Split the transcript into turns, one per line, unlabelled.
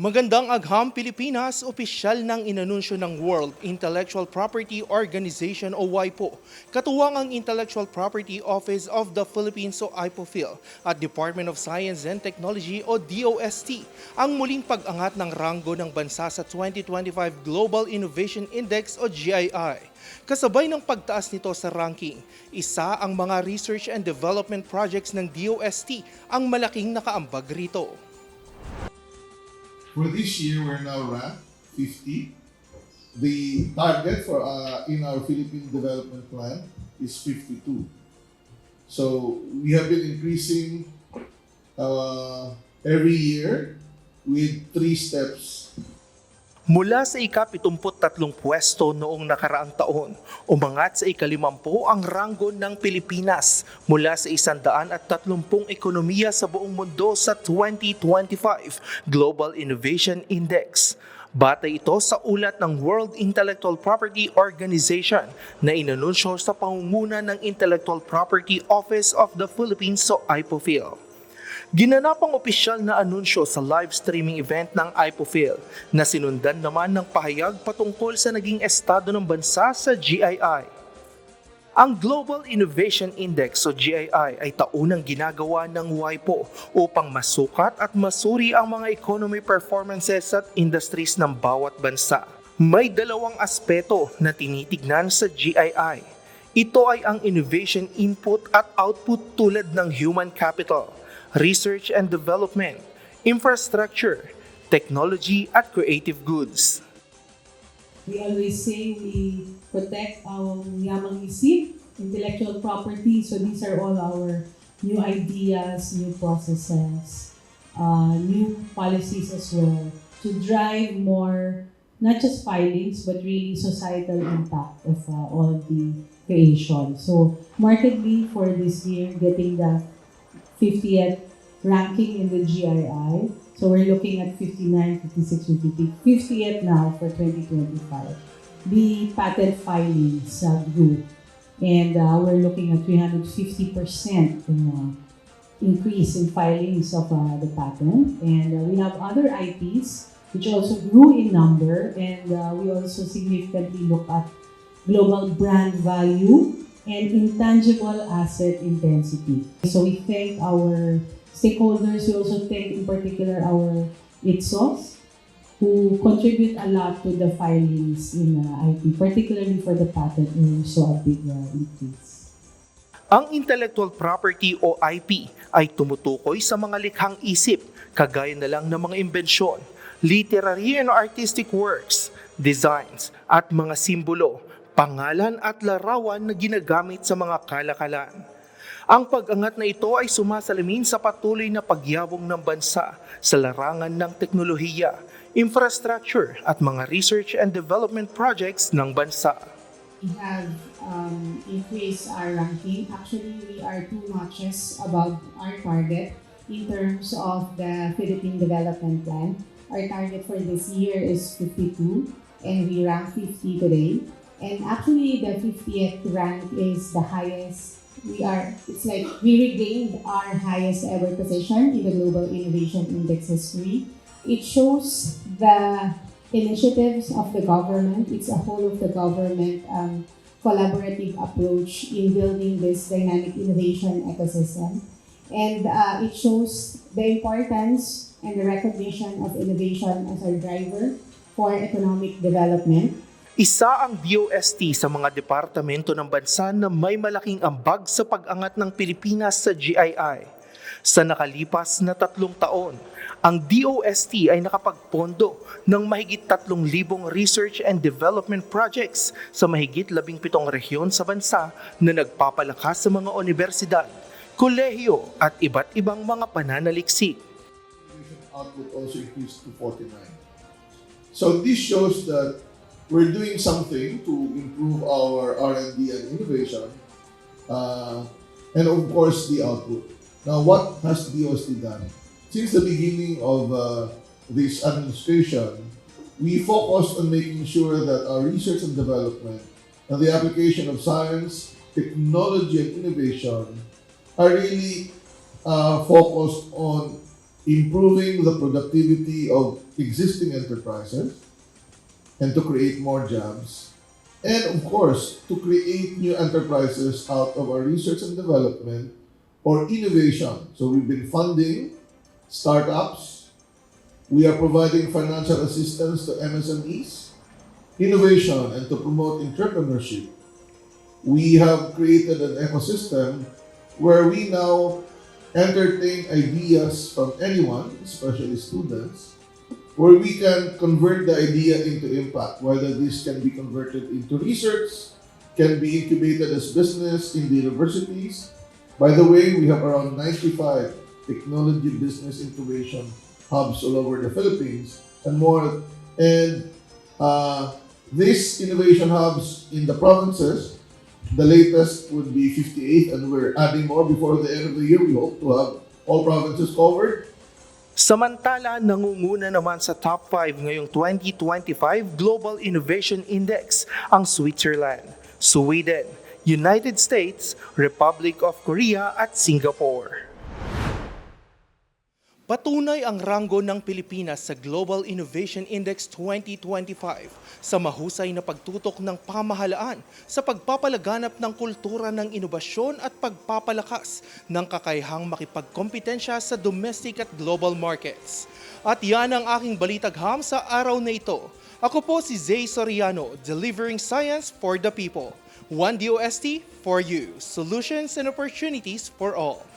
Magandang agham Pilipinas, opisyal ng inanunsyo ng World Intellectual Property Organization o WIPO. Katuwang ang Intellectual Property Office of the Philippines o IPOPHIL at Department of Science and Technology o DOST ang muling pag-angat ng ranggo ng bansa sa 2025 Global Innovation Index o GII. Kasabay ng pagtaas nito sa ranking, isa ang mga research and development projects ng DOST ang malaking nakaambag rito.
For this year, we're now ranked 50. The target for uh, in our Philippine Development Plan is 52. So we have been increasing uh, every year with three steps
Mula sa ika-73 pwesto noong nakaraang taon, umangat sa ikalimampu ang ranggo ng Pilipinas mula sa 130 ekonomiya sa buong mundo sa 2025 Global Innovation Index. Batay ito sa ulat ng World Intellectual Property Organization na inanunsyo sa pangunguna ng Intellectual Property Office of the Philippines o IPOPHIL. Ginanapang opisyal na anunsyo sa live streaming event ng IPOPHIL na sinundan naman ng pahayag patungkol sa naging estado ng bansa sa GII. Ang Global Innovation Index o GII ay taunang ginagawa ng WIPO upang masukat at masuri ang mga economy performances at industries ng bawat bansa. May dalawang aspeto na tinitignan sa GII. Ito ay ang innovation input at output tulad ng human capital, research and development, infrastructure, technology at creative goods.
We always say we protect our yamang isip, intellectual property. So these are all our new ideas, new processes, uh, new policies as well to drive more, not just filings, but really societal impact of uh, all the creation. So markedly for this year, getting the 50th ranking in the GII. So we're looking at 59, 56, 58, 50th now for 2025. The patent filings uh, grew and uh, we're looking at 350% in, uh, increase in filings of uh, the patent. And uh, we have other IPs which also grew in number and uh, we also significantly look at global brand value and intangible asset intensity. So we thank our stakeholders. We also thank in particular our ITSOs who contribute a lot to the filings in uh, IT, particularly for the patent we saw a big uh, increase.
Ang intellectual property o IP ay tumutukoy sa mga likhang isip, kagaya na lang ng mga imbensyon, literary and artistic works, designs, at mga simbolo, pangalan at larawan na ginagamit sa mga kalakalan. Ang pag-angat na ito ay sumasalamin sa patuloy na pagyabong ng bansa sa larangan ng teknolohiya, infrastructure at mga research and development projects ng bansa.
we have um, increased our ranking. Actually, we are two notches above our target in terms of the Philippine Development Plan. Our target for this year is 52, and we rank 50 today. And actually, the 50th rank is the highest. We are, it's like we regained our highest ever position in the Global Innovation Index history. It shows the initiatives of the government. It's a whole of the government um, collaborative approach in building this dynamic innovation ecosystem. And uh, it shows the importance and the recognition of innovation as our driver for economic development.
Isa ang DOST sa mga departamento ng bansa na may malaking ambag sa pag-angat ng Pilipinas sa GII. Sa nakalipas na tatlong taon, ang DOST ay nakapagpondo ng mahigit 3,000 research and development projects sa mahigit 17 rehiyon sa bansa na nagpapalakas sa mga universidad, kolehiyo at iba't ibang mga pananaliksik.
output also increased to 49. So this shows that we're doing something to improve our R&D and innovation, uh, and of course the output. Now, what has DOST done? Since the beginning of uh, this administration, we focused on making sure that our research and development and the application of science, technology, and innovation are really uh, focused on improving the productivity of existing enterprises and to create more jobs. And of course, to create new enterprises out of our research and development or innovation. So we've been funding startups. We are providing financial assistance to MSMEs, innovation, and to promote entrepreneurship. We have created an ecosystem where we now entertain ideas from anyone, especially students, where we can convert the idea into impact, whether this can be converted into research, can be incubated as business in the universities. By the way, we have around 95 technology business incubation hubs all over the Philippines and more. And uh, these innovation hubs in the provinces, the latest would be 58, and we're adding more before the end of the year. We hope to have all provinces covered.
Samantala, nangunguna naman sa top 5 ngayong 2025 Global Innovation Index ang Switzerland, Sweden, United States, Republic of Korea at Singapore. Patunay ang ranggo ng Pilipinas sa Global Innovation Index 2025 sa mahusay na pagtutok ng pamahalaan sa pagpapalaganap ng kultura ng inobasyon at pagpapalakas ng kakayahang makipagkompetensya sa domestic at global markets. At yan ang aking balitagham sa araw na ito. Ako po si Zay Soriano, delivering science for the people. One DOST for you, solutions and opportunities for all.